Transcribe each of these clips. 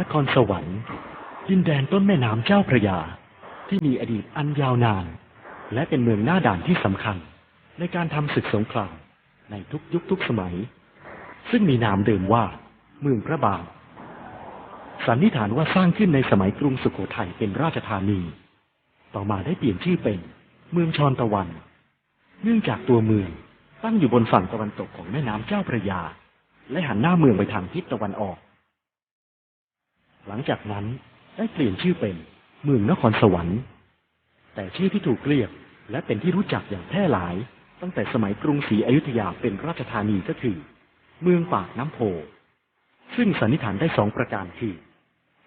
นครสวรรค์ ดินแดนต้นแม่น้ำเจ้าพระยา ที่มีอดีตอันยาวนาน และเป็นเมืองหน้าด่านที่สำคัญ ในการทำศึกสงคราม ในทุกยุคทุกสมัย ซึ่งมีนามเดิมว่า เมืองพระบางสันนิษฐานว่าสร้างขึ้นในสมัยกรุงสุโขทัยเป็นราชธานี ต่อมาได้เปลี่ยนชื่อเป็น เมืองชอนตะวัน เนื่องจากตัวเมืองตั้งอยู่บนฝั่งตะวันตกของแม่น้ำเจ้าพระยา และหันหน้าเมืองไปทางทิศตะวันออก หลังจากนั้นได้เปลี่ยนชื่อเป็นเมืองนครสวรรค์ แต่ชื่อที่ถูกเรียกและเป็นที่รู้จักอย่างแพร่หลาย ตั้งแต่สมัยกรุงศรีอยุธยาเป็นราชธานีก็คือ เมืองปากน้ำโพ ซึ่งสันนิษฐานได้สองประการคือ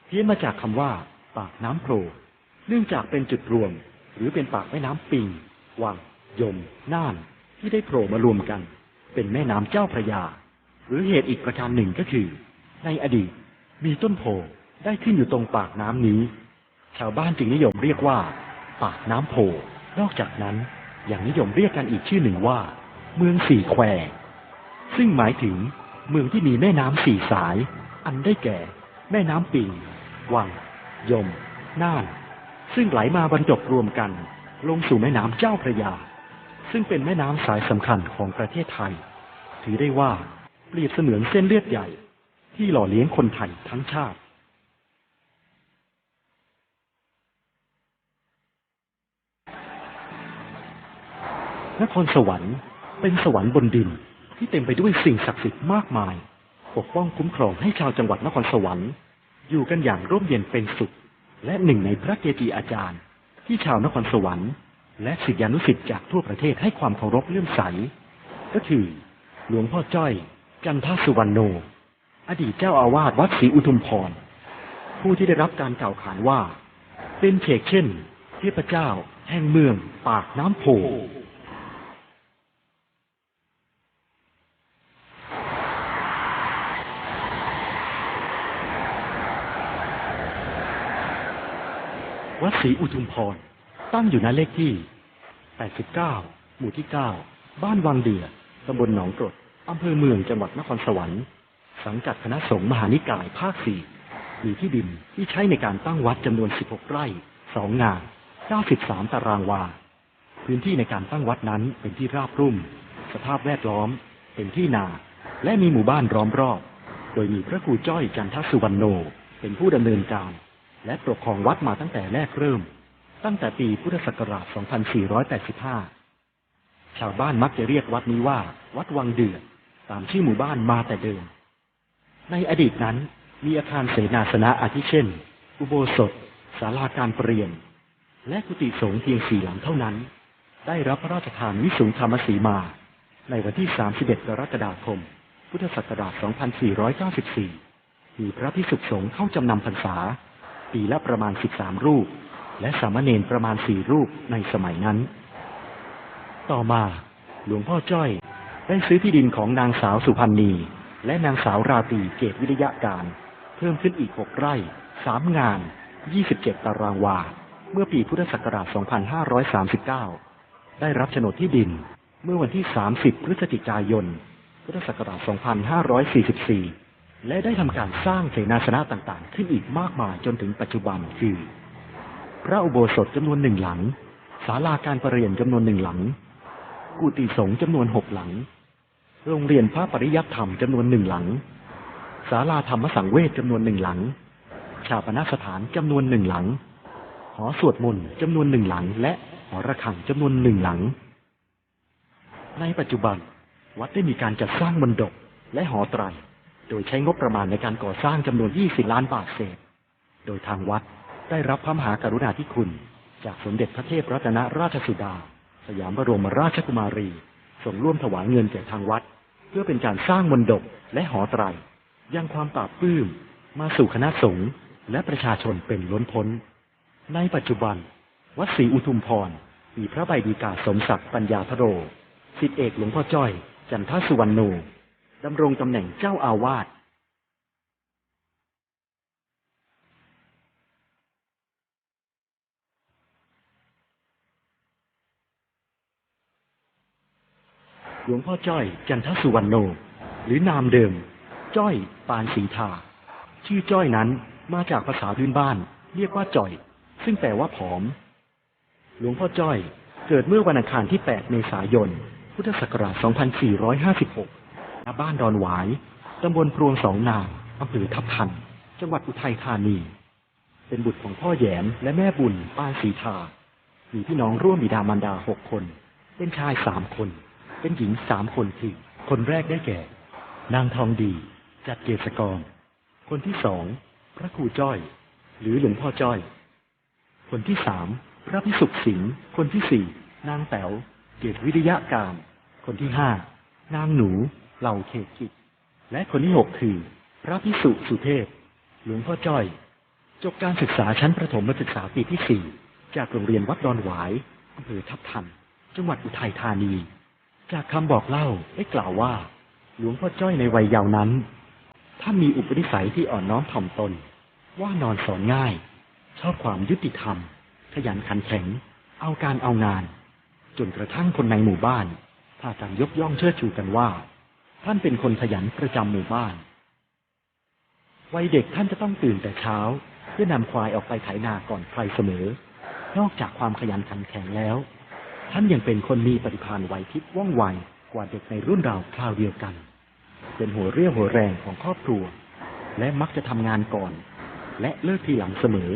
เพี้ยนมาจากคำว่า ปากน้ำโพเนื่องจากเป็นจุดรวม หรือเป็นปากแม่น้ำปิง วัง ยม น่าน ที่ได้โผล่มารวมกัน เป็นแม่น้ำเจ้าพระยา หรือเหตุอีกประการหนึ่งก็คือ ในอดีตมีต้นโพ ได้ขึ้นอยู่ตรงปากน้ำนี้ ชาวบ้านจึงนิยมเรียกว่า ปากน้ำโพ นอกจากนั้นยังนิยมเรียกกันอีกชื่อหนึ่งว่า เมืองสี่แคว ซึ่งหมายถึงเมืองที่มีแม่น้ำสี่สาย อันได้แก่ แม่น้ำปิง วัง ยม น่าน ซึ่งไหลมาบรรจบรวมกัน ลงสู่แม่น้ำเจ้าพระยา ซึ่งเป็นแม่น้ำสายสำคัญของประเทศไทย ถือได้ว่าเปรียบเสมือนเส้นเลือดใหญ่ ที่หล่อเลี้ยงคนไทยทั้งชาติ นครสวรรค์เป็นสวรรค์บนดินที่เต็มไปด้วยสิ่งศักดิ์สิทธิ์มากมาย ปกป้องคุ้มครองให้ชาวจังหวัดนครสวรรค์ อยู่กันอย่างร่มเย็นเป็นสุข และหนึ่งในพระเกจิอาจารย์ ที่ชาวนครสวรรค์ และศิษยานุศิษย์จากทั่วประเทศให้ความเคารพเลื่อมใส ก็คือ หลวงพ่อจ้อยจันทสุวรรณโน อดีตเจ้าอาวาสวัดศรีอุทุมพร ผู้ที่ได้รับการกล่าวขานว่า เป็นเชกเช่นเทพเจ้า แห่งเมือง ปากน้ำโพ วัดศรีอุทุมพร ตั้งอยู่ณเลขที่ 89 หมู่ที่ 9 บ้านวังเดือตำบลหนองกรดอำเภอเมืองจังหวัดนครสวรรค์ สังกัดคณะสงฆ์มหานิกายภาค4มีที่ดินที่ใช้ในการตั้งวัดจำนวน 16 ไร่ 2 งาน 93 ตารางวา พื้นที่ในการตั้งวัดนั้นเป็นที่ราบรุ่ม สภาพแวดล้อม เป็นที่นา และมีหมู่บ้านล้อมรอบ โดยมีพระครูจ้อยจันทสุวรรณโน เป็นผู้ดำเนินการ และปกครองวัดมาตั้งแต่แรกเริ่ม ตั้งแต่ปีพุทธศักราช 2485 ชาวบ้านมักจะเรียกวัดนี้ว่า วัดวังเดือดตามชื่อหมู่บ้านมาแต่เดิม ในอดีตนั้นมีอาคารเสนาสนะอาทิเช่น อุโบสถศาลาการเปลี่ยน และกุฏิสงฆ์เพียงสี่หลังเท่านั้น ได้รับพระราชทานวิสุงธรรมสีมา ในวันที่ 31 กรกฎาคม พุทธศักราช 2494 มีพระพิสุสงฆ์เข้าจำนำพรรษา ปีละประมาณ 13 รูป และสามเณรประมาณ4รูปในสมัยนั้น ต่อมาหลวงพ่อจ้อยได้ซื้อที่ดินของนางสาวสุพันนีและนางสาวราตรีเกตวิทยาการ เพิ่มขึ้นอีก6ไร่3งาน 27 ตารางวา เมื่อปีพุทธศักราช 2539 ได้รับโฉนดที่ดินเมื่อวันที่ 30 พฤศจิกายน พุทธศักราช 2544 และได้ทำการสร้างเสนาสนะต่างๆ ขึ้นอีกมากมายจนถึงปัจจุบันคือ พระอุโบสถจำนวนหนึ่งหลังศาลาการประเรียนจำนวนหนึ่งหลัง กุฏิสงฆ์จำนวนหกหลัง โรงเรียนพระปริยัติธรรมจำนวนหนึ่งหลังศาลาธรรมสังเวชจำนวนหนึ่งหลัง ชาปนสถานจำนวนหนึ่งหลัง หอสวดมนต์จำนวนหนึ่งหลัง และหอระฆังจำนวนหนึ่งหลัง ในปัจจุบัน วัดได้มีการจัดสร้างมณฑปและหอไตร โดยใช้งบประมาณในการก่อสร้างจำนวน 20 ล้านบาทเศษ โดยทางวัดได้รับพระมหากรุณาธิคุณ จากสมเด็จพระเทพรัตนราชสุดา สยามบรมราชกุมารี ส่งร่วมถวายเงินแก่ทางวัด เพื่อเป็นการสร้างมณฑปและหอไตรยังความปราบปลื้มมาสู่คณะสงฆ์และประชาชนเป็นล้นพ้น ในปัจจุบัน วัดศรีอุทุมพรมีพระใบดีกาสมศักดิ์ปัญญาพโรสิทธิเอกหลวงพ่อจ้อย จันทสุวรรณโน ดำรงตำแหน่งเจ้าอาวาสหลวงพ่อจ้อย จันทสุวรรณโน หรือนามเดิม จ้อย ปานสีทา ชื่อจ้อยนั้นมาจากภาษาพื้นบ้าน เรียกว่าจ่อย ซึ่งแปลว่าผอม หลวงพ่อจ้อย เกิดเมื่อวันอังคารที่ 8 เมษายน พุทธศักราช 2456 ณบ้านดอนหวาย ตำบลพรวงสองนางอำเภอทับทัน จังหวัดอุทัยธานี เป็นบุตรของพ่อแยมและแม่บุญป้านสีทา มีพี่น้องร่วมบิดามารดาหกคน เป็นชายสามคน เป็นหญิงสามคนคือ คนแรกได้แก่ นางทองดี จัดเกษกร คนที่สอง พระครูจ้อย หรือหลวงพ่อจ้อย คนที่สามพระพิสุขสิงห์คนที่สี่นางแต๋วเกตวิริยะการคนที่ห้านางหนู เหล่าเขตกิจ และคนที่หกคือ พระพิสุสุเทพ หลวงพ่อจ้อย จบการศึกษาชั้นประถมศึกษาปีที่สี่จากโรงเรียนวัดดอนหวายอำเภอทับทัน จังหวัดอุทัยธานี จากคำบอกเล่าได้กล่าวว่า หลวงพ่อจ้อยในวัยเยาว์นั้นท่านมีอุปนิสัยที่อ่อนน้อมถ่อมตน ว่านอนสอนง่าย ชอบความยุติธรรม ขยันขันแข็ง เอาการเอางาน จนกระทั่งคนในหมู่บ้านพากันยกย่องเชิดชูกันว่า ท่านเป็นคนขยันประจำหมู่บ้าน วัยเด็กท่านจะต้องตื่นแต่เช้า เพื่อนำควายออกไปไถนาก่อนใครเสมอ นอกจากความขยันขันแข็งแล้ว ท่านยังเป็นคนมีปฏิภาณไหวพริบว่องไวกว่าเด็กในรุ่นราวคราวเดียวกัน เป็นหัวเรี่ยวหัวแรงของครอบครัว และมักจะทำงานก่อน และเลิกทีหลังเสมอ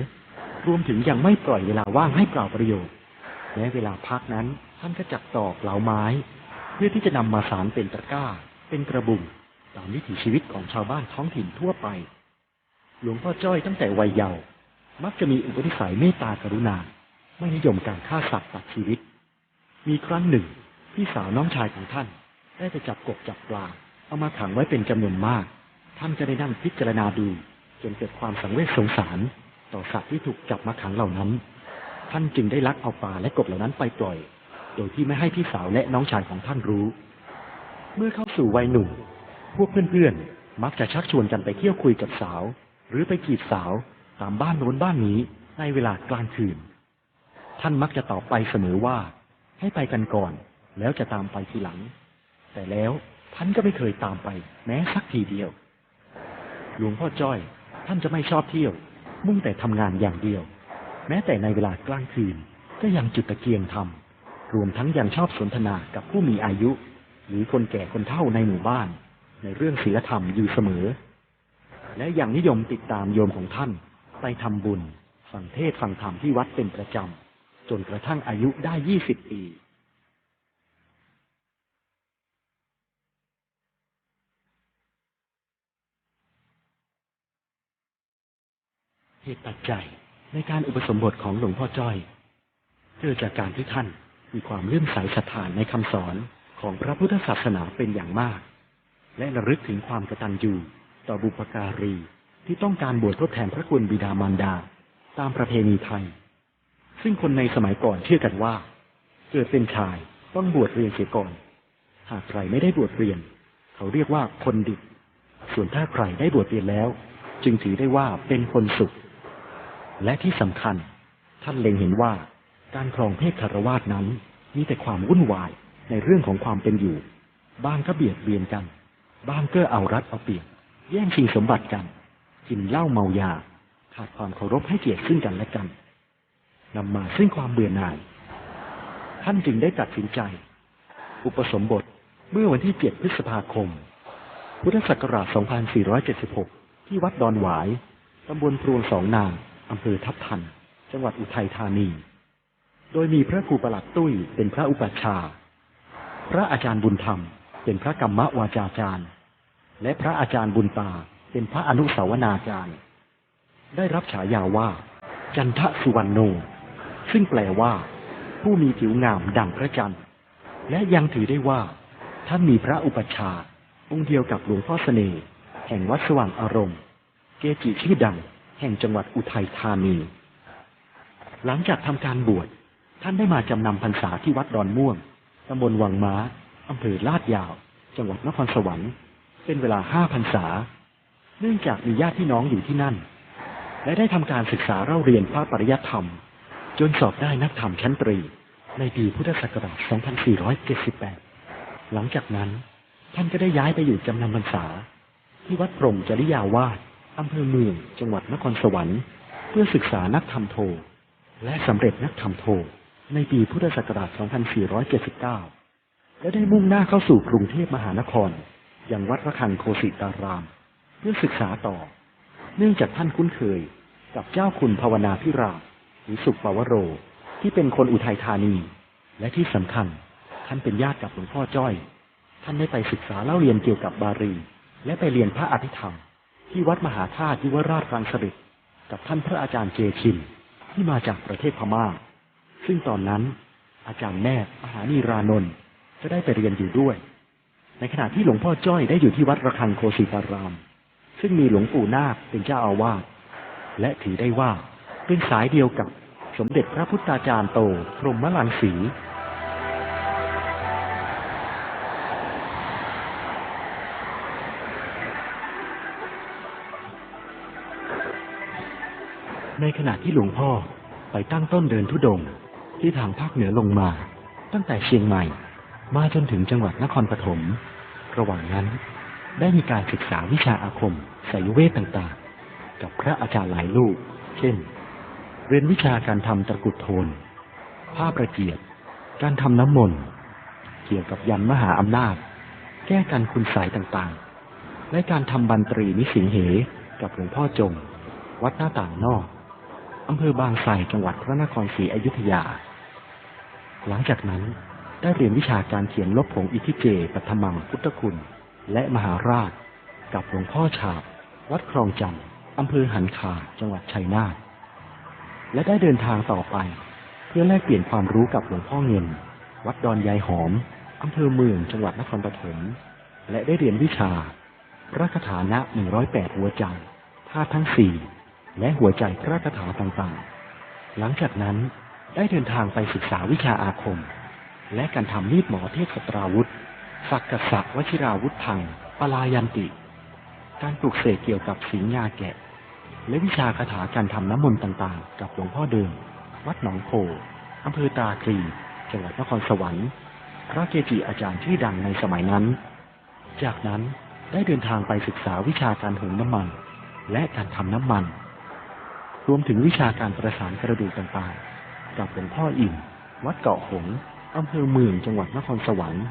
รวมถึงยังไม่ปล่อยเวลาว่างให้เปล่าประโยชน์และเวลาพักนั้นท่านก็จักตอกเหลาไม้ เพื่อที่จะนำมาสารเป็นตะกร้า เป็นกระบุงตามวิถีชีวิตของชาวบ้านท้องถิ่นทั่วไป หลวงพ่อจ้อยตั้งแต่วัยเยาว์มักจะมีอุปนิสัยเมตตากรุณา ไม่นิยมการฆ่าสัตว์ตัดชีวิต มีครั้งหนึ่ง พี่สาวน้องชายของท่าน ได้ไปจับกบจับปลา เอามาขังไว้เป็นจำนวนมาก ท่านก็ได้นั่งพิจารณาดู จนเกิดความสังเวชสงสาร ต่อสัตว์ที่ถูกจับมาขังเหล่านั้น ท่านจึงได้ลักเอาปลาและกบเหล่านั้นไปปล่อย โดยที่ไม่ให้พี่สาวและน้องชายของท่านรู้ เมื่อเข้าสู่วัยหนุ่ม พวกเพื่อนๆ มักจะชักชวนกันไปเที่ยวคุยกับสาว หรือไปจีบสาวตามบ้านโน้นบ้านนี้ในเวลากลางคืน ท่านมักจะตอบไปเสมอว่า ให้ไปกันก่อน แล้วจะตามไปทีหลัง แต่แล้วท่านก็ไม่เคยตามไป แม้สักทีเดียว หลวงพ่อจ้อย ท่านจะไม่ชอบเที่ยว มุ่งแต่ทำงานอย่างเดียว แม้แต่ในเวลากลางคืน ก็ยังจุดตะเกียงทำรวมทั้งยังชอบสนทนากับผู้มีอายุ หรือคนแก่คนเฒ่าในหมู่บ้าน ในเรื่องศีลธรรมอยู่เสมอ และยังนิยมติดตามโยมของท่าน ไปทำบุญ ฟังเทศฟังธรรมที่วัดเป็นประจำ จนกระทั่งอายุได้ยี่สิบปีเหตุปัจจัยในการอุปสมบทของหลวงพ่อจ้อยเกิดจากการที่ท่านมีความเลื่อมใสศรัทธานในคำสอน ของพระพุทธศาสนาเป็นอย่างมาก และระลึกถึงความกตัญญูต่อบุพการีที่ต้องการบวชทดแทนพระคุณบิดามารดา ตามประเพณีไทย ซึ่งคนในสมัยก่อนเชื่อกันว่า เกิดเป็นชายต้องบวชเรียนเสียก่อน หากใครไม่ได้บวชเรียน เขาเรียกว่าคนดิบ ส่วนถ้าใครได้บวชเรียนแล้ว จึงถือได้ว่าเป็นคนสุข และที่สำคัญ ท่านเล็งเห็นว่าการครองเพศคารวาสนั้นมีแต่ความวุ่นวาย ในเรื่องของความเป็นอยู่ บ้างก็เบียดเบียนกัน บ้างก็เอารัดเอาเปรียบแย่งชิงสมบัติกันกินเหล้าเมายา ขาดความเคารพให้เกียรติซึ่งกันและกันนำมาซึ่งความเบื่อหน่าย ท่านจึงได้ตัดสินใจ อุปสมบทเมื่อวันที่ 7 พฤษภาคม พุทธศักราช 2476 ที่วัดดอนหวาย ตำบลพรวงสองนางอำเภอทับทัน จังหวัดอุทัยธานี โดยมีพระครูประหลัดตุ้ยเป็นพระอุปัชฌาย์ พระอาจารย์บุญธรรม เป็นพระกรรมวาจาจารย์ และพระอาจารย์บุญตาเป็นพระอนุสาวนาจารย์ ได้รับฉายาว่า จันทสุวรรณโน ซึ่งแปลว่า ผู้มีผิวงามดังพระจันทร์ และยังถือได้ว่า ท่านมีพระอุปชาองค์เดียวกับหลวงพ่อเสน่ห์แห่งวัดสว่างอารมณ์ เกจิชื่อดัง แห่งจังหวัดอุทัยธานี หลังจากทำการบวชท่านได้มาจำนำพรรษาที่วัดดอนม่วงำบลวังม้า อำเภอลาดยาว จังหวัดนครสวรรค์ เป็นเวลาห้าพรรษา เนื่องจากมีญาติพี่น้องอยู่ที่นั่น และได้ทำการศึกษาเล่าเรียนพระปริยัติธรรม จนสอบได้นักธรรมชั้นตรี ในปีพุทธศักราช 2478 หลังจากนั้น ท่านก็ได้ย้ายไปอยู่จำนำพรรษา ที่วัดพรมจริยาวาสอำเภอเมือง จังหวัดนครสวรรค์ เพื่อศึกษานักธรรมโท และสำเร็จนักธรรมโท ในปีพุทธศักราช 2479 และได้มุ่งหน้าเข้าสู่กรุงเทพมหานคร อย่างวัดระฆังโคสิตาราม เพื่อศึกษาต่อ เนื่องจากท่านคุ้นเคยกับเจ้าคุณภาวนาพิรามหรือสุขปวโร ที่เป็นคนอุทัยธานี และที่สำคัญท่านเป็นญาติกับหลวงพ่อจ้อย ท่านได้ไปศึกษาเล่าเรียนเกี่ยวกับบาลีและไปเรียนพระอภิธรรม ที่วัดมหาธาตุยุวราชรังสฤษกับท่านพระอาจารย์เจคิมที่มาจากประเทศพม่า ซึ่งตอนนั้นอาจารย์แม่มหานีรานนท์ก็ได้ไปเรียนอยู่ด้วย ในขณะที่หลวงพ่อจ้อยได้อยู่ที่วัดระฆังโคสิตาราม ซึ่งมีหลวงปู่นาคเป็นเจ้าอาวาสและถือได้ว่าเป็นสายเดียวกับสมเด็จพระพุทธาจารย์โต พรหมลังสีในขณะที่หลวงพ่อไปตั้งต้นเดินทุดง ที่ทางภาคเหนือลงมา ตั้งแต่เชียงใหม่ มาจนถึงจังหวัดนครปฐม ระหว่างนั้นได้มีการศึกษาวิชาอาคมสายเวทต่างๆ กับพระอาจารย์หลายลูก เช่น เรียนวิชาการทำตะกุดโทน ผ้าประเกียด การทำน้ำมนต์ เกี่ยวกับยันมหาอำนาจ แก้กันคุณสายต่างๆ และการทำบันตรีนิสิงเหกับหลวงพ่อจง วัดหน้าต่างนอกอำเภอบางไทรจังหวัดพระนครศรีอยุธยา หลังจากนั้นได้เรียนวิชาการเขียนลบผงอิทิเจปัทมังพุทธคุณ และมหาราช กับหลวงพ่อฉาบ วัดคลองจันทร์อำเภอหันคาจังหวัดชัยนาทและได้เดินทางต่อไป เพื่อแลกเปลี่ยนความรู้กับหลวงพ่อเงิน วัดดอนยายหอมอำเภอเมืองจังหวัดนครปฐมและได้เรียนวิชาพระคาถานะ108หัวใจธาตุทั้งสี่และหัวใจพระคาถาต่างๆ หลังจากนั้น ได้เดินทางไปศึกษาวิชาอาคม และการทำมีดหมอเทพสตราวุธสักกษะวชิราวุธพังปลายันติ การปลูกเสกเกี่ยวกับสิงงาแกะ และวิชาคาถาการทำน้ำมนต์ต่างๆ กับหลวงพ่อเดิม วัดหนองโพอำเภอตาคลีจังหวัดนครสวรรค์ พระเกจิอาจารย์ชื่อดังในสมัยนั้น จากนั้นได้เดินทางไปศึกษาวิชาการหุงน้ำมัน และการทำน้ำมัน รวมถึงวิชาการประสานกระดูกต่างๆ กับหลวงพ่ออิ่มวัดเกาะหงอำเภอเมืองจังหวัดนครสวรรค์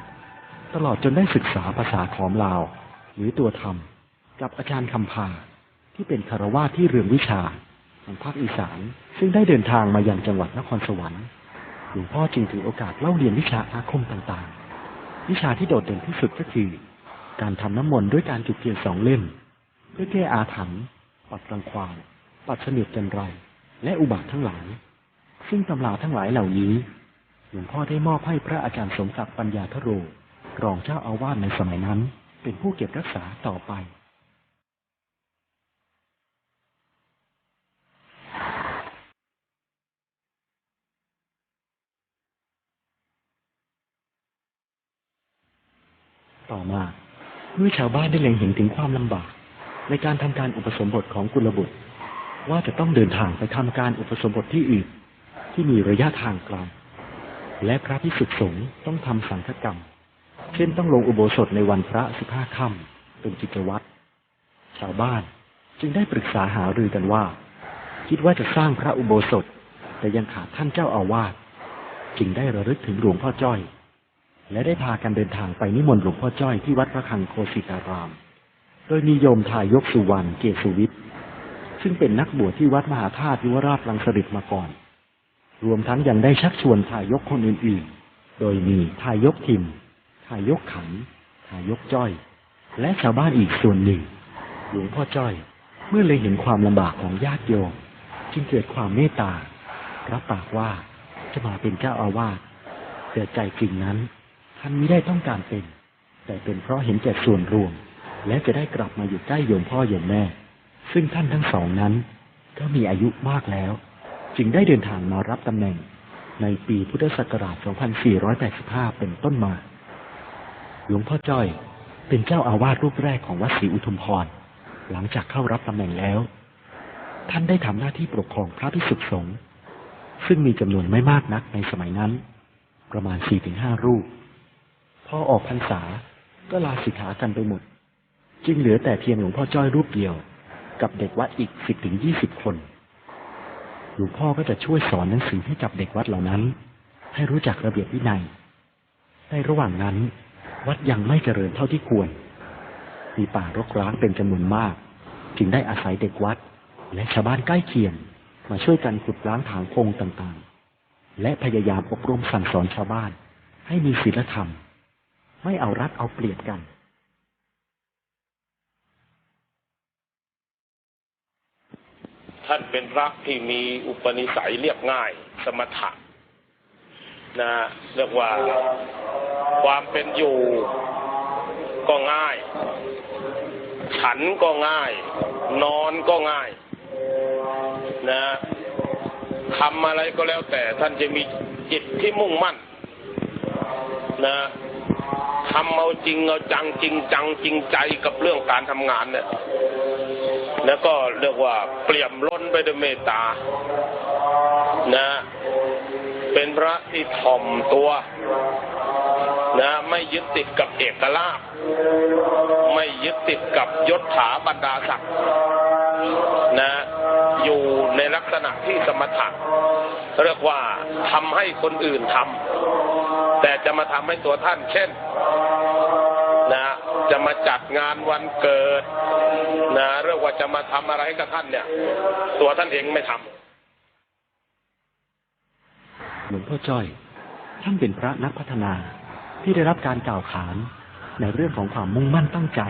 ตลอดจนได้ศึกษาภาษาขอมลาว หรือตัวธรรม กับอาจารย์คำพาที่เป็นคารวาที่เรืองวิชาของภาคอีสานซึ่งได้เดินทางมายังจังหวัดนครสวรรค์หลวงพ่อจึงถือโอกาสเล่าเรียนวิชาอาคมต่างๆ วิชาที่โดดเด่นที่สุดก็คือ การทำน้ำมนต์ด้วยการจุดเทียนสองเล่ม เพื่อแก้อาถรรพ์ปัดรังควานปัดเสนียดจันไร และอุบาททั้งหลาย ซึ่งตำราทั้งหลายเหล่านี้ หลวงพ่อได้มอบให้พระอาจารย์สมศักดิ์ปัญญาทโร รองเจ้าอาวาสในสมัยนั้น เป็นผู้เก็บรักษาต่อไป ต่อมาเมื่อชาวบ้านได้เล็งเห็นถึงความลำบาก ในการทำการอุปสมบทของกุลบุตร ว่าจะต้องเดินทางไปทำการอุปสมบทที่อื่น ที่มีระยะทางไกลและพระพิสุสงฆ์ต้องทำสังฆกรรม เช่นต้องลงอุโบสถในวันพระสิบห้าค่ำเป็นกิจวัตรชาวบ้านจึงได้ปรึกษาหารือกันว่า คิดว่าจะสร้างพระอุโบสถ แต่ยังขาดท่านเจ้าอาวาสจึงได้ระลึกถึงหลวงพ่อจ้อย และได้พากันเดินทางไปนิมนต์หลวงพ่อจ้อยที่วัดพระคังโคสิตาราม โดยมีโยมทายกสุวรรณเกศวิทย์ซึ่งเป็นนักบวชที่วัดมหาธาตุยุวราชรังสฤษมาก่อน รวมทั้งยังได้ชักชวนทายกคนอื่นๆ โดยมีทายกทิม ทายกขันทายกจ้อย และชาวบ้านอีกส่วนหนึ่ง หลวงพ่อจ้อย เมื่อเลยเห็นความลำบากของญาติโยม จึงเกิดความเมตตา รับปากว่าจะมาเป็นเจ้าอาวาสแต่ใจจริงนั้นท่านไม่ได้ต้องการเป็น แต่เป็นเพราะเห็นแก่ส่วนรวม และจะได้กลับมาอยู่ใกล้โยมพ่อโยมแม่ ซึ่งท่านทั้งสองนั้น ก็มีอายุมากแล้ว จึงได้เดินทางมารับตำแหน่งในปีพุทธศักราช 2485 เป็นต้นมา หลวงพ่อจ้อยเป็นเจ้าอาวาสรูปแรกของวัดศรีอุทุมพร หลังจากเข้ารับตำแหน่งแล้ว ท่านได้ทำหน้าที่ปกครองพระภิกษุสงฆ์ซึ่งมีจำนวนไม่มากนักในสมัยนั้น ประมาณ 4-5 รูป พอออกพรรษาก็ลาสิกขากันไปหมด จึงเหลือแต่เพียงหลวงพ่อจ้อยรูปเดียว กับเด็กวัดอีกสิบถึงยี่สิบคน ลวงพ่อก็จะช่วยสอนหนังสือให้กับเด็กวัดเหล่านั้น ให้รู้จักระเบียบวินัย ในระหว่างนั้น วัดยังไม่เจริญเท่าที่ควร มีป่ารกร้างเป็นจำนวนมาก จึงได้อาศัยเด็กวัด และชาวบ้านใกล้เคียงมาช่วยกันขุดล้างถางโพรงต่างๆ และพยายามอบรมสั่งสอนชาวบ้าน ให้มีศีลธรรม ไม่เอารัดเอาเปรียบกัน ท่านเป็นพระที่มีอุปนิสัยเรียบง่าย สมถะนะเรียกว่าความเป็นอยู่ก็ง่าย ฉันก็ง่าย นอนก็ง่าย นะทำอะไรก็แล้วแต่ท่านจะมีจิตที่มุ่งมั่น นะทำเอาจริงเอาจังจริงจังจริงใจกับเรื่องการทำงานเนี่ยแล้วก็เรียกว่าเปลี่ยมล้น ไปด้วยเมตตา นะ เป็นพระที่ถ่อมตัว นะ ไม่ยึดติดกับเอกลาภไม่ยึดติดกับยศถาบรรดาศักดิ์นะ อยู่ในลักษณะที่สมถะเรียกว่าทำให้คนอื่นทำแต่จะมาทำให้ตัวท่าน เช่น จะมาจัดงานวันเกิดนะเรื่องว่าจะมาทำอะไรให้กับท่านเนี่ย ตัวท่านเองไม่ทำหลวงพ่อจ้อย ท่านเป็นพระนักพัฒนาที่ได้รับการกล่าวขานในเรื่องของความมุ่งมั่นตั้งใจ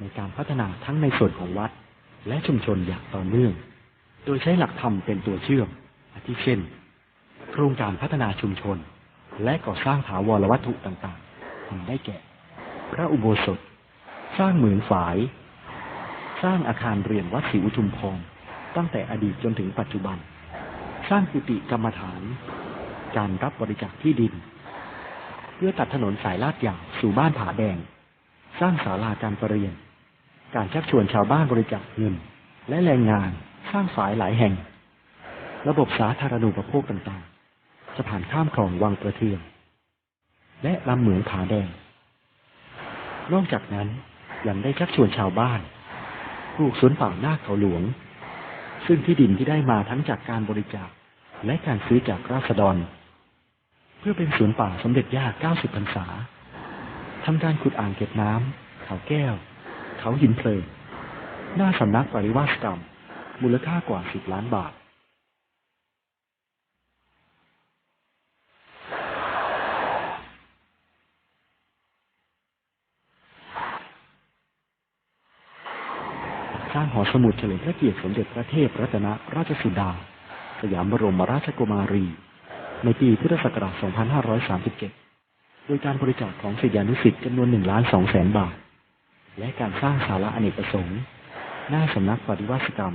ในการพัฒนาทั้งในส่วนของวัด และชุมชนอย่างต่อเนื่อง โดยใช้หลักธรรมเป็นตัวเชื่อมอาทิเช่น โครงการพัฒนาชุมชน และก่อสร้างถาวรวัตถุต่างๆได้แก่ พระอุโบสถ สร้างเหมืองฝาย สร้างอาคารเรียนวัดศรีอุทุมพรตั้งแต่อดีตจนถึงปัจจุบัน สร้างกุฏิกรรมฐาน การรับบริจาคที่ดิน เพื่อตัดถนนสายลาดยาวสู่บ้านผาแดง สร้างศาลาการประเรียน การชักชวนชาวบ้านบริจาคเงิน และแรงงานสร้างฝายหลายแห่ง ระบบสาธารณูปโภคต่างๆสะพานข้ามคลองวังประเทืองและลำเหมืองผาแดง นอกจากนั้น ยังได้ชักชวนชาวบ้านปลูกสวนป่าหน้าเขาหลวง ซึ่งที่ดินที่ได้มาทั้งจากการบริจาคและการซื้อจากราษฎร เพื่อเป็นสวนป่าสมเด็จย่า 90 พรรษาทำการขุดอ่างเก็บน้ำเขาแก้ว เขาหินเพลิง หน้าสำนักปริวาสกรรม มูลค่ากว่า 10 ล้านบาท สร้าง หอสมุดเฉลิมพระเกียรติสมเด็จพระเทพรัตนราชสุดา สยามบรมราชกุมารี ในปีพุทธศักราช 2537 โดยการบริจาคของศิษยานุศิษย์จำนวน1ล้าน2แสนบาท และการสร้างศาลาอเนกประสงค์ หน้าสำนักปฏิวัติกรรม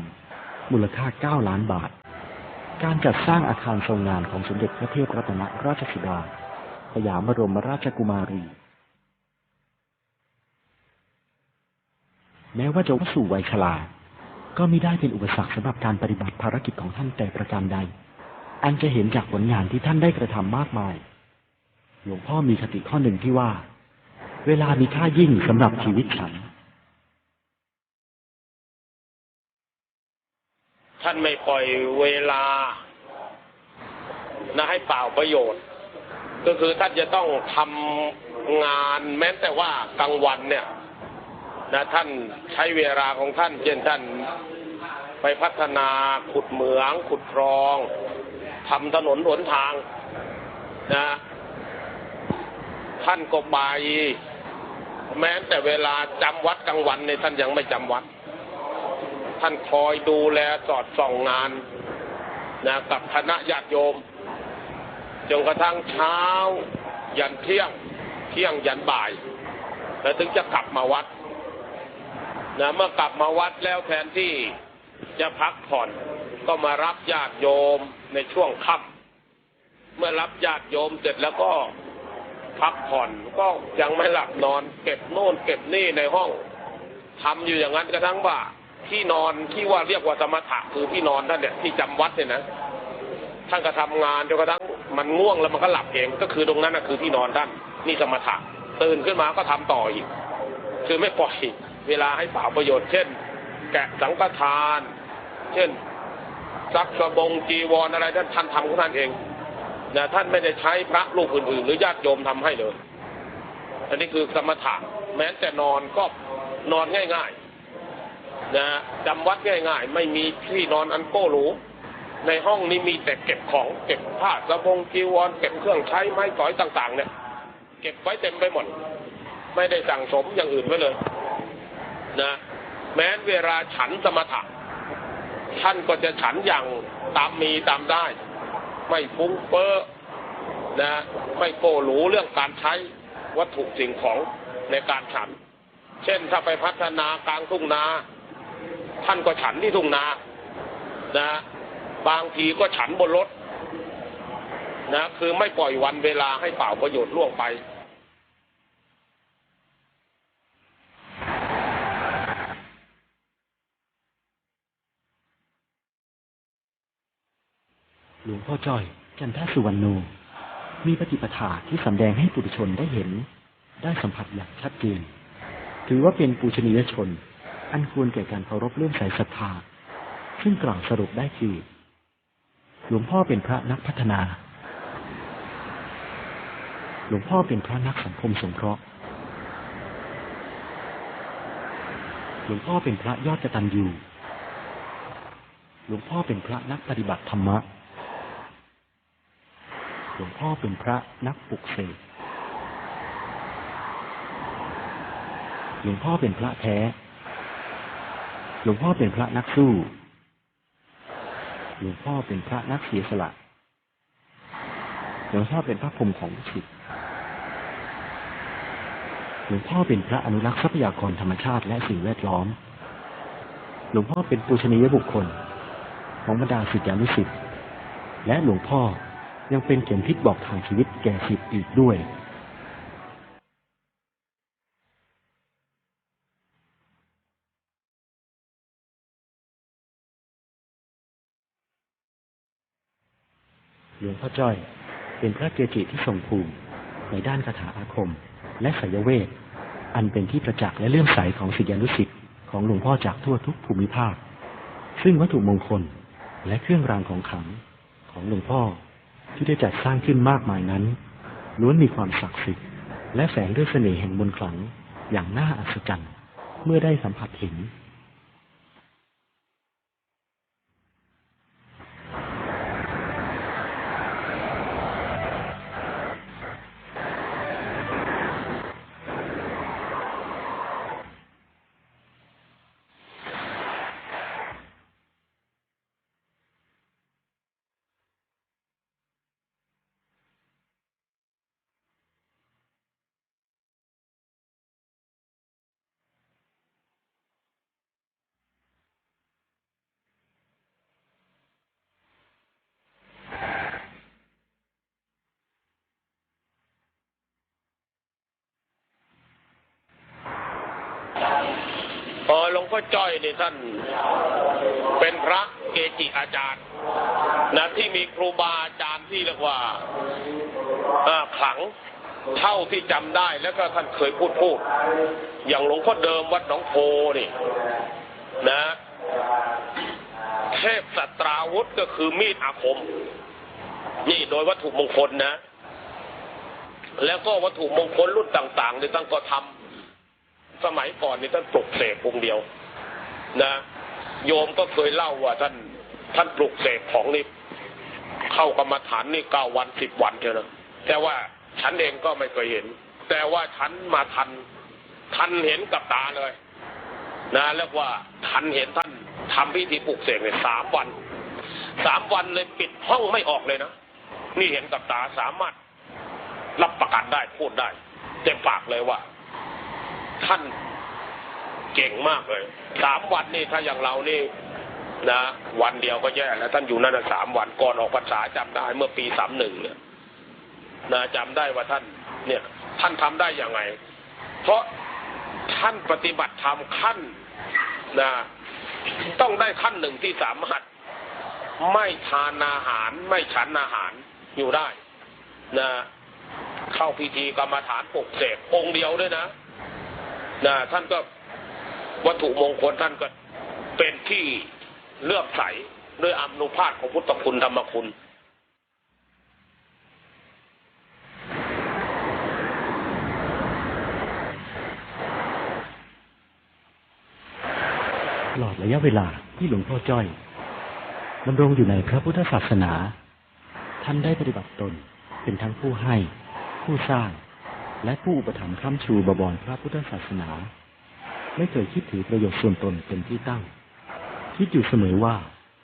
มูลค่า 9 ล้านบาท การจัดสร้างอาคารทรงงานของสมเด็จพระเทพรัตนราชสุดา สยามบรมราชกุมารี แม้ว่าจะสู่วัยชราก็ไม่ได้เป็นอุปสรรคสำหรับการปฏิบัติภารกิจของท่านแต่ประการใด อันจะเห็นจากผลงานที่ท่านได้กระทำมากมาย หลวงพ่อมีคติข้อหนึ่งที่ว่า เวลามีค่ายิ่งสำหรับชีวิตฉัน ท่านไม่ปล่อยเวลา นะให้เปล่าประโยชน์ ก็คือท่านจะต้องทำงานแม้แต่ว่ากลางวันเนี่ย นะท่านใช้เวลาของท่านเช่นท่านไปพัฒนาขุดเหมือง ขุดคลองทำถนนหนทางนะท่านก็ไปแม้แต่เวลาจำวัดกลางวันเนี่ยท่านยังไม่จำวัด ท่านคอยดูแลสอดส่องงานนะกับคณะญาติโยมจนกระทั่งเช้า ยันเที่ยง เที่ยงยันบ่าย แล้วถึงจะกลับมาวัด นะเมื่อกลับมาวัดแล้วแทนที่จะพักผ่อน ก็มารับญาติโยมในช่วงค่ำเมื่อรับญาติโยมเสร็จแล้วก็พักผ่อนก็ยังไม่หลับนอน เก็บโน่นเก็บนี่ในห้องทำอยู่อย่างนั้นกระทั่งว่าที่นอนที่ว่าเรียกว่าสมถะคือที่นอนท่านเนี่ยที่จำวัดเนี่ยนะท่านก็ทำงานจนกระทั่งมันง่วงแล้วมันก็หลับเองก็คือตรงนั้นนะคือที่นอนท่านนี่สมถะตื่นขึ้นมาก็ทำต่ออีก คือไม่ปล่อย เวลาให้เปล่าประโยชน์ เช่น แกะสังฆทาน เช่นซักสบงจีวรอะไรท่านท่านทำของท่านเองนะท่านไม่ได้ใช้พระรูปอื่นๆ หรือญาติโยมทำให้เลย อันนี้คือสมถะแม้แต่นอนก็นอนง่ายๆนะจำวัดง่าย ๆ ไม่มีที่นอนอันโก้หรูในห้องนี้มีแต่เก็บของเก็บผ้าสบงจีวรเก็บเครื่องใช้ไม้สอยต่าง ๆ เนี่ย เก็บไว้เต็มไปหมด ไม่ได้สั่งสมอย่างอื่นไว้เลย นะแม้เวลาฉันสมถะท่านก็จะฉันอย่างตามมีตามได้ ไม่ฟุ้งเฟ้อนะไม่โกหรูเรื่องการใช้วัตถุสิ่งของในการฉัน เช่นถ้าไปพัฒนากลางทุ่งนา ท่านก็ฉันที่ทุ่งนานะบางทีก็ฉันบนรถนะคือไม่ปล่อยวันเวลาให้เปล่าประโยชน์ล่วงไป หลวงพ่อจ้อย จันทสุวรรณโนมีปฏิปทาที่สำแดงให้ปุถุชนได้เห็น ได้สัมผัสอย่างชัดเจน ถือว่าเป็นปูชนียชน อันควรแก่การเคารพเลื่อมใสศรัทธา ซึ่งกล่าวสรุปได้คือหลวงพ่อเป็นพระนักพัฒนา หลวงพ่อเป็นพระนักสังคมสงเคราะห์ หลวงพ่อเป็นพระยอดกตัญญู หลวงพ่อเป็นพระนักปฏิบัติธรรมะ หลวงพ่อเป็นพระนักปลุกเสกหลวงพ่อเป็นพระแท้ หลวงพ่อเป็นพระนักสู้ หลวงพ่อเป็นพระนักเสียสละ หลวงพ่อเป็นพระพรมของจิตหลวงพ่อเป็นพระอนุรักษ์ทรัพยากรธรรมชาติและสิ่งแวดล้อม หลวงพ่อเป็นปูชนียบุคคล ของบรรดาศิษยานุศิษย์และหลวงพ่อ ยังเป็นเข็มทิศบอกทางชีวิตแก่ศิษย์อีกด้วย หลวงพ่อจ้อย เป็นพระเกจิที่ทรงภูมิ ในด้านคาถาอาคม และสยเวท อันเป็นที่ประจักษ์และเลื่อมใสของศิษยานุศิษย์ของหลวงพ่อจากทั่วทุกภูมิภาค ซึ่งวัตถุมงคลและเครื่องรางของขลังของหลวงพ่อ ที่ได้จัดสร้างขึ้นมากมายนั้น ล้วนมีความศักดิ์สิทธิ์และแฝงด้วยเสน่ห์แห่งมนต์ขลังอย่างน่าอัศจรรย์ เมื่อได้สัมผัสเห็น พอ หลวงพ่อจ้อยนี่ท่าน เป็นพระเกจิอาจารย์นะที่มีครูบาอาจารย์ที่เรียกว่าขลังเท่าที่จำได้แล้วก็ท่านเคยพูดพูด อย่างหลวงพ่อเดิมวัดหนองโพนี่ นะ เทพสัตราวุธก็คือมีดอาคม นี่โดยวัตถุมงคลนะ แล้วก็วัตถุมงคลรุ่นต่างๆเนี่ยท่านก็ทำ สมัยก่อนนี่ท่านปลุกเสกองค์เดียว นะ โยมก็เคยเล่าว่าท่านท่านปลุกเสกของนี่เข้ากรรมฐานนี่เก้าวันสิบวันเท่านั้นแต่ว่าฉันเองก็ไม่เคยเห็น แต่ว่าฉันมาทัน ทันเห็นกับตาเลย นะแล้วว่าทันเห็นท่านทำพิธีปลุกเสกเนี่ยสามวันสามวันเลยปิดห้องไม่ออกเลยนะนี่เห็นกับตาสามารถรับประกันได้พูดได้เต็มปากเลยว่า ท่านเก่งมากเลยสามวันนี่ถ้าอย่างเรานี่นะวันเดียวก็แย่แล้วท่านอยู่นั่นสามวันก่อนออกพรรษาจำได้เมื่อปีสามหนึ่งเนี่ยนะจำได้ว่าท่าน เนี่ย ท่านทำได้อย่างไง เพราะท่านปฏิบัติธรรมขั้นนะต้องได้ขั้นหนึ่งที่สามารถไม่ทานอาหารไม่ฉันอาหารอยู่ได้ นะ เข้าพิธีกรรมฐานปลุกเสกองค์เดียวด้วยนะ นะท่านก็วัตถุมงคลท่านก็เป็นที่เลื่อมใสด้วยอนุภาพของพุทธคุณธรรมคุณตลอดระยะเวลาที่หลวงพ่อจ้อยดำรงอยู่ในพระพุทธศาสนา ท่านได้ปฏิบัติตนเป็นทั้งผู้ให้ ผู้สร้าง และผู้อุปถัมภ์ค้ำชูบวรพระพุทธศาสนา ไม่เคยคิดถือประโยชน์ส่วนตนเป็นที่ตั้ง คิดอยู่เสมอว่า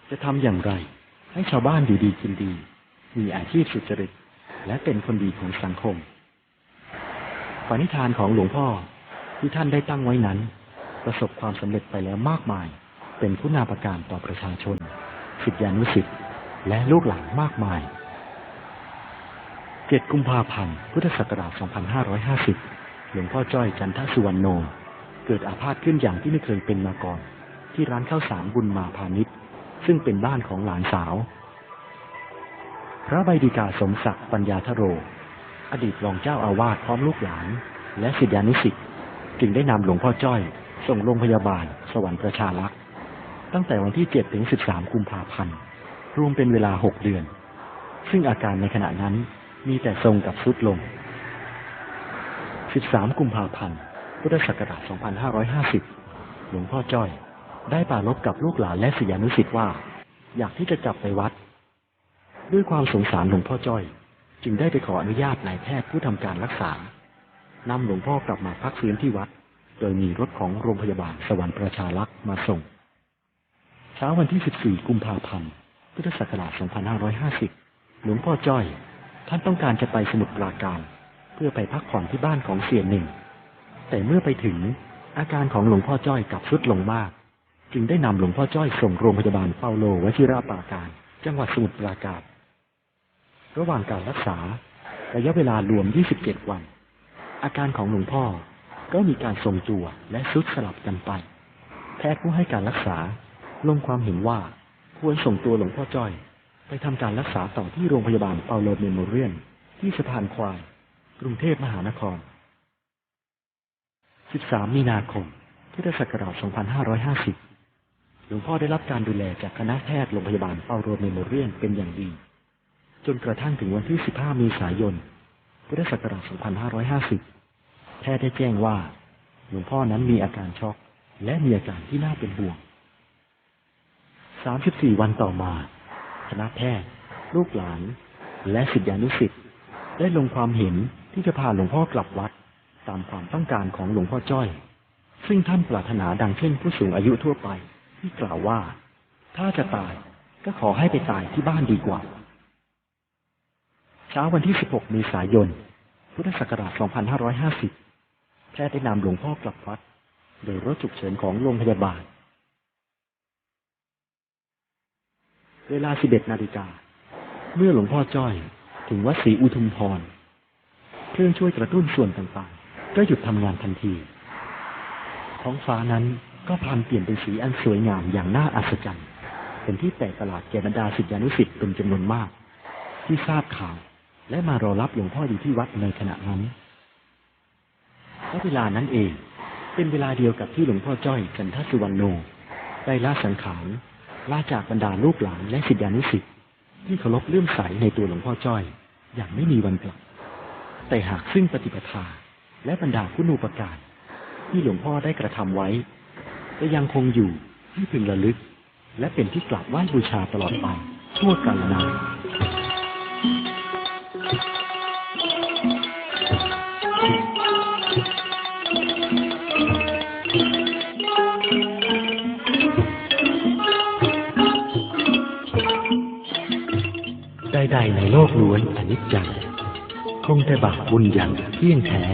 จะทำอย่างไร ให้ชาวบ้านอยู่ดีกินดี มีอาชีพสุจริต และเป็นคนดีของสังคมปณิธานของหลวงพ่อที่ท่านได้ตั้งไว้นั้น ประสบความสำเร็จไปแล้วมากมาย เป็นคุณาประการต่อประชาชนสิทธิานุสิทธิ์และลูกหลานมากมาย 7 กุมภาพันธ์ พุทธศักราช 2550 หลวงพ่อจ้อยจันทสุวรรณโน เกิดอาพาธขึ้นอย่างที่ไม่เคยเป็นมาก่อน ที่ร้านข้าวสารบุญมาพาณิชย์ ซึ่งเป็นบ้านของหลานสาว พระใบดิกาสมศักดิ์ปัญญาทโร อดีตรองเจ้าอาวาสพร้อมลูกหลาน และศิษยานุสิษย์จึงได้นำหลวงพ่อจ้อย ส่งโรงพยาบาล สวรรค์ประชารักษ์ตั้งแต่วันที่ 7 ถึง 13 กุมภาพันธ์ รวมเป็นเวลา 6 เดือน ซึ่งอาการในขณะนั้น มีแต่ทรงกับสุดลง 13 กุมภาพันธ์ พุทธศักราช 2550 หลวงพ่อจ้อย ได้ปรารบกับลูกหลานและศิยานุสิ์ว่า อยากที่จะกลับไปวัด ด้วยความสงสารหลวงพ่อจ้อย จึงได้ไปขออนุญาตนายแพทย์ผู้ทำการรักษานำหลวงพ่อกลับมาพักฟื้นที่วัด โดยมีรถของโรงพยาบาลสวรรค์ประชารักษ์มาส่ง เช้าวันที่ 14 กุมภาพันธ์ พุทธศักราช 2550 หลวงพ่อจ้อย ท่านต้องการจะไปสมุทรปราการเพื่อไปพักผ่อนที่บ้านของเสียหนึ่ง แต่เมื่อไปถึงอาการของหลวงพ่อจ้อยกลับทรุดลงมาก จึงได้นำหลวงพ่อจ้อยส่งโรงพยาบาลเปาโลวชิระปราการ จังหวัดสมุทรปราการระหว่างการรักษาระยะเวลารวม 27 วัน อาการของหลวงพ่อก็มีการทรงตัวและทรุดสลับกันไป แพทย์ผู้ให้การรักษาลงความเห็นว่าควรส่งตัวหลวงพ่อจ้อย ไปทำการรักษาต่อที่โรงพยาบาลเปาโลเมโมเรียนที่สะพานควาย กรุงเทพมหานคร 13 มีนาคม พุทธศักราช 2550 หลวงพ่อได้รับการดูแลจากคณะแพทย์โรงพยาบาลเปาโลเมโมเรียนเป็นอย่างดี จนกระทั่งถึงวันที่ 15 เมษายน พุทธศักราช 2550 แพทย์ได้แจ้งว่า หลวงพ่อนั้นมีอาการช็อก และมีอาการที่น่าเป็นห่วง 34 วันต่อมา คณะแพทย์ ลูกหลาน และศิษยานุสิษย์ได้ลงความเห็นที่จะพาหลวงพ่อกลับวัด ตามความต้องการของหลวงพ่อจ้อย ซึ่งท่านปรารถนาดังเช่นผู้สูงอายุทั่วไป ที่กล่าวว่า ถ้าจะตายก็ขอให้ไปตายที่บ้านดีกว่า เช้าวันที่ 16 เมษายน พุทธศักราช 2550 แพทย์ได้นำหลวงพ่อกลับวัด โดยรถฉุกเฉินของโรงพยาบาล เวลา11นาฬิกา เมื่อหลวงพ่อจ้อย ถึงวัดศรีอุทุมพร เครื่องช่วยกระตุ้นส่วนต่างๆ ก็หยุดทำงานทันที ท้องฟ้านั้นก็พลันเปลี่ยนเป็นสีอันสวยงามอย่างน่าอัศจรรย์ เป็นที่แปลกประหลาดแก่บรรดาศิษยานุศิษย์เป็นจำนวนมาก ที่ทราบข่าว และมารอรับหลวงพ่ออยู่ที่วัดในขณะนั้นและเวลานั้นเอง เป็นเวลาเดียวกับที่หลวงพ่อจ้อยจันทสุวรรณโนได้ละสังขาร ลาจากบรรดาลูกหลานและศิษยานุศิษย์ที่เคารพเลื่อมใสในตัวหลวงพ่อจ้อย อย่างไม่มีวันกลับ แต่หากซึ่งปฏิปทาและบรรดาคุณูปการ ที่หลวงพ่อได้กระทำไว้ จะยังคงอยู่ที่พึงระลึก และเป็นที่กราบไหว้บูชาตลอดไปทั่วกาลนาน ในโลกล้วนอนิจจังคงแต่บาปบุญอย่างเที่ยงแท้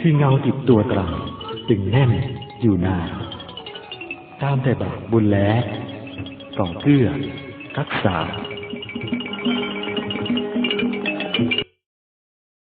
คือเงาติดตัวตราตึงแน่นอยู่นานตามแต่บาปบุญแล้ก่อเกื้อรักษา